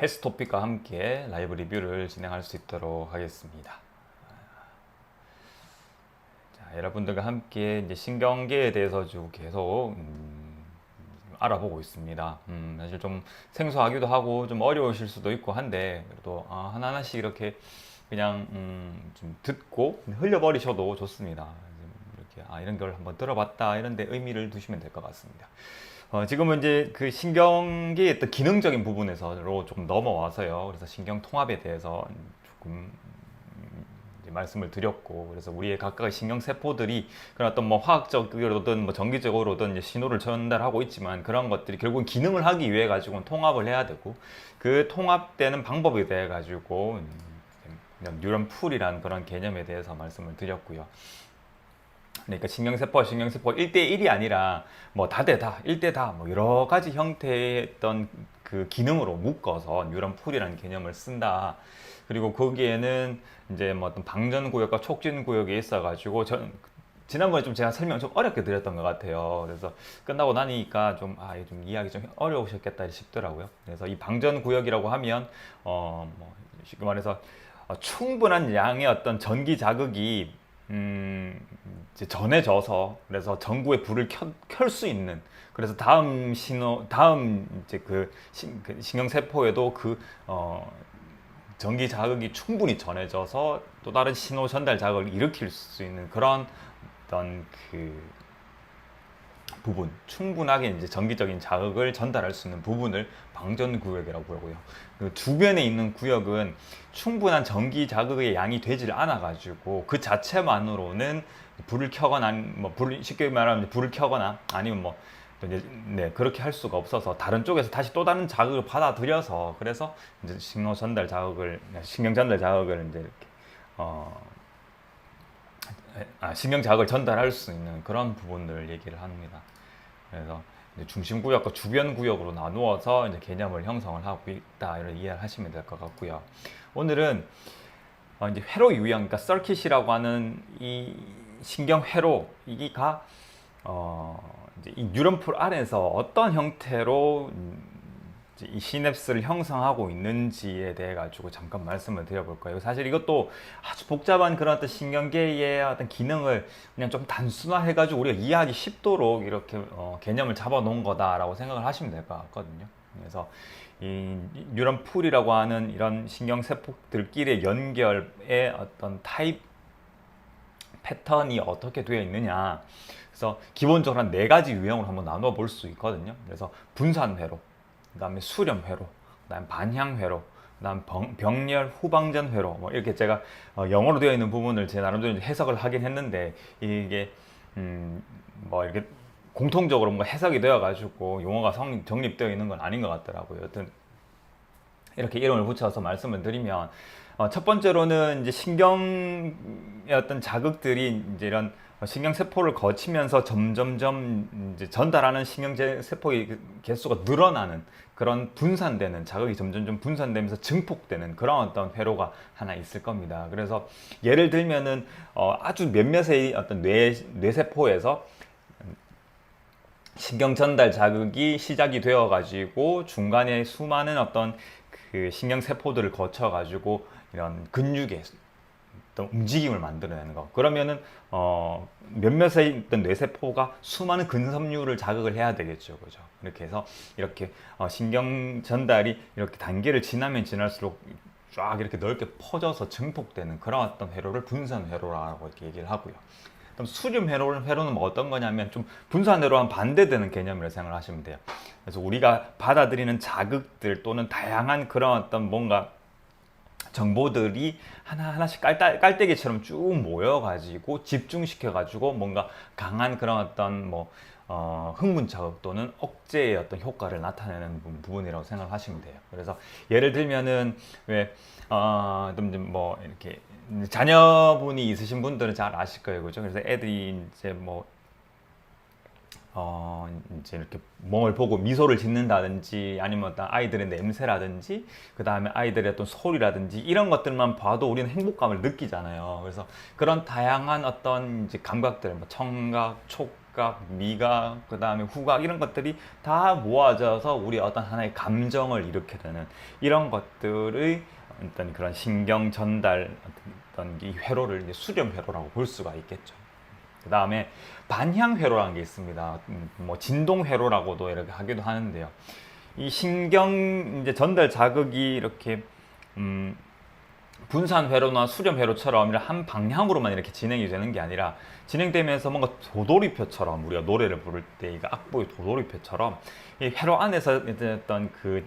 헬스 토픽과 함께 라이브 리뷰를 진행할 수 있도록 하겠습니다. 자, 여러분들과 함께 이제 신경계에 대해서 쭉 계속 음, 알아보고 있습니다. 음, 사실 좀 생소하기도 하고 좀 어려우실 수도 있고 한데 그래도 아, 하나하나씩 이렇게 그냥 음, 좀 듣고 흘려버리셔도 좋습니다. 이렇게 아, 이런 걸 한번 들어봤다 이런 데 의미를 두시면 될 것 같습니다. 어, 지금은 이제 그 신경계의 어떤 기능적인 부분에서로 조금 넘어와서요. 그래서 신경 통합에 대해서 조금 말씀을 드렸고, 그래서 우리의 각각의 신경 세포들이 그런 어떤 뭐 화학적으로든 뭐 전기적으로든 이제 신호를 전달하고 있지만 그런 것들이 결국은 기능을 하기 위해 가지고 통합을 해야 되고 그 통합되는 방법에 대해 가지고 음, 뉴런 풀이라는 그런 개념에 대해서 말씀을 드렸고요. 그러니까 신경세포와 신경세포가 1대1이 아니라 뭐 다대다, 1대다, 뭐 여러 가지 형태의 어떤 그 기능으로 묶어서 뉴런 풀이라는 개념을 쓴다. 그리고 거기에는 이제 뭐 어떤 방전 구역과 촉진 구역이 있어 가지고 전 지난번에 좀 제가 설명 좀 어렵게 드렸던 것 같아요. 그래서 끝나고 나니까 좀, 아, 좀 이해하기 좀 어려우셨겠다 싶더라고요. 그래서 이 방전 구역이라고 하면, 어, 뭐, 쉽게 말해서 어, 충분한 양의 어떤 전기 자극이 음, 전해져서 그래서 전구에 불을 켤 수 있는. 그래서 다음 신호 다음 이제 그, 신, 그 신경 세포에도 그 어, 전기 자극이 충분히 전해져서 또 다른 신호 전달 자극을 일으킬 수 있는 그런 어떤 그 부분 충분하게 이제 전기적인 자극을 전달할 수 있는 부분을 방전 구역이라고 부르고요. 그 주변에 있는 구역은 충분한 전기 자극의 양이 되질 않아 가지고 그 자체만으로는 불을 켜거나 뭐 불 쉽게 말하면 불을 켜거나 아니면 뭐 이제 네 그렇게 할 수가 없어서 다른 쪽에서 다시 또 다른 자극을 받아들여서 그래서 이제 신호 전달 자극을 신경 전달 자극을 이제 이렇게 어 아, 신경 자극을 전달할 수 있는 그런 부분들을 얘기를 합니다. 그래서 중심 구역과 주변 구역으로 나누어서 이제 개념을 형성을 하고 있다 이런 이해를 하시면 될 것 같고요. 오늘은 어 이제 회로 유형, 그러니까 서킷이라고 하는 이 신경 회로 이가 어 이제 이 뉴런풀 안에서 어떤 형태로 이 시냅스를 형성하고 있는지에 대해 가지고 잠깐 말씀을 드려볼 거예요. 사실 이것도 아주 복잡한 그런 어떤 신경계의 어떤 기능을 그냥 좀 단순화해 가지고 우리가 이해하기 쉽도록 이렇게 어, 개념을 잡아 놓은 거다라고 생각을 하시면 될 것 같거든요. 그래서 이 뉴런 풀이라고 하는 이런 신경 세포들끼리의 연결의 어떤 타입 패턴이 어떻게 되어 있느냐. 그래서 기본적으로 한 네 가지 유형으로 한번 나눠 볼 수 있거든요. 그래서 분산회로, 그다음에 수렴 회로, 그다음 반향 회로, 그다음 병 렬 후방전 회로 뭐 이렇게 제가 어, 영어로 되어 있는 부분을 제 나름대로 해석을 하긴 했는데 이게 음 뭐 이렇게 공통적으로 뭔가 해석이 되어 가지고 용어가 성, 정립되어 있는 건 아닌 것 같더라고요. 여튼 이렇게 이름을 붙여서 말씀을 드리면 어, 첫 번째로는 이제 신경의 어떤 자극들이 이제 이런 신경 세포를 거치면서 점점점 전달하는 신경 세포의 개수가 늘어나는 그런 분산되는 자극이 점점점 분산되면서 증폭되는 그런 어떤 회로가 하나 있을 겁니다. 그래서 예를 들면은 어 아주 몇몇의 어떤 뇌 뇌세포에서 신경 전달 자극이 시작이 되어 가지고 중간에 수많은 어떤 그 신경 세포들을 거쳐 가지고 이런 근육의 어떤 움직임을 만들어내는 거. 그러면은 어 몇몇의 어떤 뇌세포가 수많은 근섬유를 자극을 해야 되겠죠, 그죠? 이렇게 해서 이렇게 어 신경 전달이 이렇게 단계를 지나면 지날수록 쫙 이렇게 넓게 퍼져서 증폭되는 그런 어떤 회로를 분산 회로라고 이렇게 얘기를 하고요. 그럼 수렴 회로, 회로는 뭐 어떤 거냐면 좀 분산 회로와 반대되는 개념이라고 생각을 하시면 돼요. 그래서 우리가 받아들이는 자극들 또는 다양한 그런 어떤 뭔가 정보들이 하나하나씩 깔따, 깔때기처럼 쭉 모여가지고 집중시켜가지고 뭔가 강한 그런 어떤 뭐 어, 흥분 자극 또는 억제의 어떤 효과를 나타내는 부분이라고 생각하시면 돼요. 그래서 예를 들면은 왜 어, 뭐 이렇게 자녀분이 있으신 분들은 잘 아실 거예요, 그죠? 그래서 애들이 이제 뭐 어, 이제 이렇게 멍을 보고 미소를 짓는다든지 아니면 어떤 아이들의 냄새라든지 그 다음에 아이들의 어떤 소리라든지 이런 것들만 봐도 우리는 행복감을 느끼잖아요. 그래서 그런 다양한 어떤 이제 감각들, 뭐 청각, 촉, 즉각, 미각, 그 다음에 후각 이런 것들이 다 모아져서 우리 어떤 하나의 감정을 일으게 되는 이런 것들의 어떤 그런 신경 전달 어떤 이 회로를 이제 수렴 회로라고 볼 수가 있겠죠. 그 다음에 반향 회로라는 게 있습니다. 음, 뭐 진동 회로라고도 이렇게 하기도 하는데요. 이 신경 이제 전달 자극이 이렇게 음, 분산 회로나 수렴 회로처럼 한 방향으로만 이렇게 진행이 되는 게 아니라 진행되면서 뭔가 도돌이표처럼 우리가 노래를 부를 때 이거 악보의 도돌이표처럼 이 회로 안에서 어떤 그,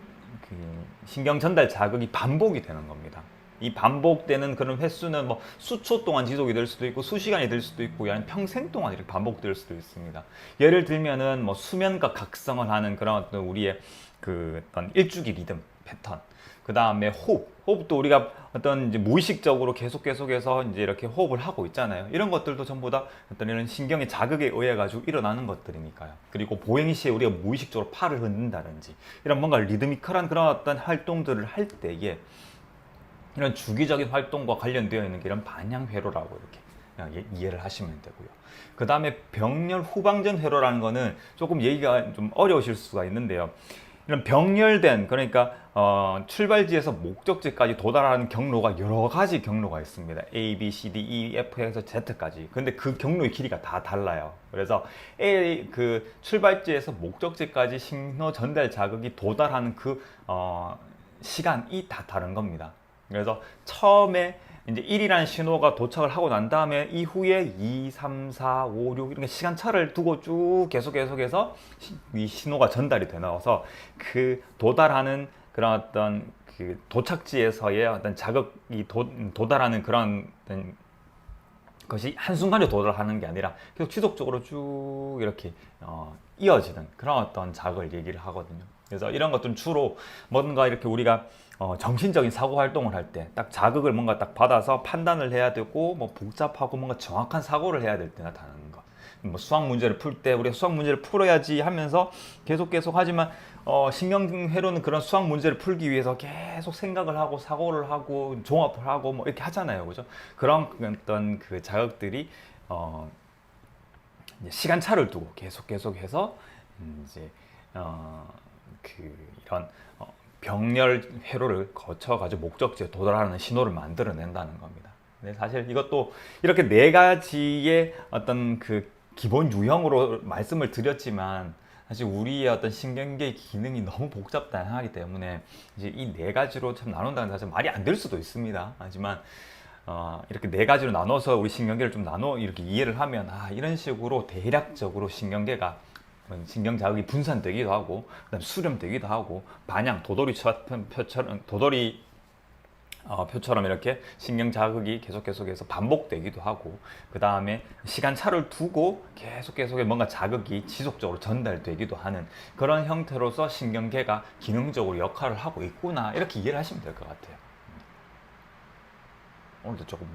그 신경 전달 자극이 반복이 되는 겁니다. 이 반복되는 그런 횟수는 뭐 수초 동안 지속이 될 수도 있고 수시간이 될 수도 있고 아니면 평생 동안 이렇게 반복될 수도 있습니다. 예를 들면은 뭐 수면과 각성을 하는 그런 어떤 우리의 그 어떤 일주기 리듬 패턴. 그 다음에 호흡. 호흡도 우리가 어떤 이제 무의식적으로 계속 계속해서 이제 이렇게 호흡을 하고 있잖아요. 이런 것들도 전부 다 어떤 이런 신경의 자극에 의해 가지고 일어나는 것들이니까요. 그리고 보행 시에 우리가 무의식적으로 팔을 흔든다든지 이런 뭔가 리드미컬한 그런 어떤 활동들을 할 때에 이런 주기적인 활동과 관련되어 있는 게 이런 반향 회로라고 이렇게 그냥 예- 이해를 하시면 되고요. 그 다음에 병렬 후방전 회로라는 거는 조금 얘기가 좀 어려우실 수가 있는데요. 이런 병렬된 그러니까 어, 출발지에서 목적지까지 도달하는 경로가 여러 가지 경로가 있습니다. A, B, C, D, E, F에서 Z까지. 근데 그 경로의 길이가 다 달라요. 그래서 A 그 출발지에서 목적지까지 신호 전달 자극이 도달하는 그 어, 시간이 다 다른 겁니다. 그래서 처음에 이제 1이라는 신호가 도착을 하고 난 다음에 이후에 2, 3, 4, 5, 6 이렇게 시간차를 두고 쭉 계속 계속해서 시- 이 신호가 전달이 돼 나와서 그 도달하는 그런 어떤 그 도착지에서의 어떤 자극이 도, 도달하는 그런 어떤 것이 한순간에 도달하는 게 아니라 계속 지속적으로 쭉 이렇게 어, 이어지는 그런 어떤 자극을 얘기를 하거든요. 그래서 이런 것들은 주로 뭔가 이렇게 우리가 어, 정신적인 사고 활동을 할 때 딱 자극을 뭔가 딱 받아서 판단을 해야 되고 뭐 복잡하고 뭔가 정확한 사고를 해야 될 때 나타나는 거. 뭐 수학 문제를 풀 때 우리가 수학 문제를 풀어야지 하면서 계속 계속 하지만 어, 신경회로는 그런 수학 문제를 풀기 위해서 계속 생각을 하고 사고를 하고 종합을 하고 뭐 이렇게 하잖아요, 그죠? 그런 어떤 그 자극들이 어, 이제 시간 차를 두고 계속 계속해서 음, 이제 어, 그 이런 어, 병렬 회로를 거쳐 가지고 목적지에 도달하는 신호를 만들어낸다는 겁니다. 사실 이것도 이렇게 네 가지의 어떤 그 기본 유형으로 말씀을 드렸지만 사실 우리의 어떤 신경계 기능이 너무 복잡 다양하기 때문에 이제 이 네 가지로 참 나눈다는 사실 말이 안 될 수도 있습니다. 하지만 어, 이렇게 네 가지로 나눠서 우리 신경계를 좀 나눠 이렇게 이해를 하면 아, 이런 식으로 대략적으로 신경계가 신경 자극이 분산되기도 하고 그다음 수렴되기도 하고 반향 도돌이 표처럼 도돌이 어, 표처럼 이렇게 신경 자극이 계속 계속해서 반복되기도 하고 그 다음에 시간 차를 두고 계속 계속 뭔가 자극이 지속적으로 전달되기도 하는 그런 형태로서 신경계가 기능적으로 역할을 하고 있구나 이렇게 이해를 하시면 될 것 같아요. 오늘도 조금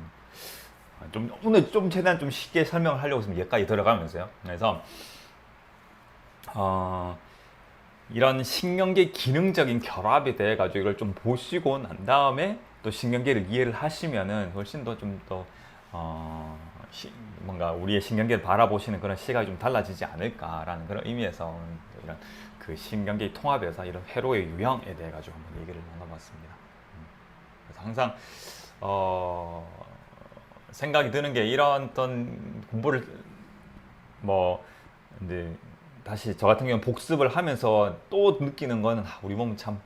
좀 오늘 좀 최대한 좀 쉽게 설명을 하려고 지금 여기까지 들어가면서요. 그래서 어, 이런 신경계 기능적인 결합에 대해 가지고 이걸 좀 보시고 난 다음에 또 신경계를 이해를 하시면은 훨씬 더좀더 어, 시- 뭔가 우리의 신경계를 바라보시는 그런 시각이 좀 달라지지 않을까라는 그런 의미에서 이런 그 신경계 통합에서 이런 회로의 유형에 대해 가지고 한번 얘기를 나눠봤습니다. 음. 그래서 항상 어, 생각이 드는 게 이런 어떤 공부를 뭐 이제 다시 저 같은 경우는 복습을 하면서 또 느끼는 거는 아, 우리 몸은 참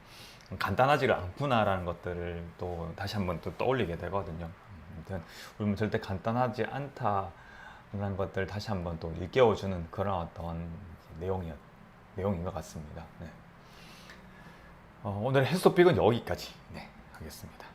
간단하지가 않구나라는 것들을 또 다시 한번 또 떠올리게 되거든요. 아무튼 우리 몸은 절대 간단하지 않다라는 것들 다시 한번 또 일깨워주는 그런 어떤 내용이 내용인 것 같습니다. 네. 어, 오늘 헬스토픽은 여기까지 네, 하겠습니다.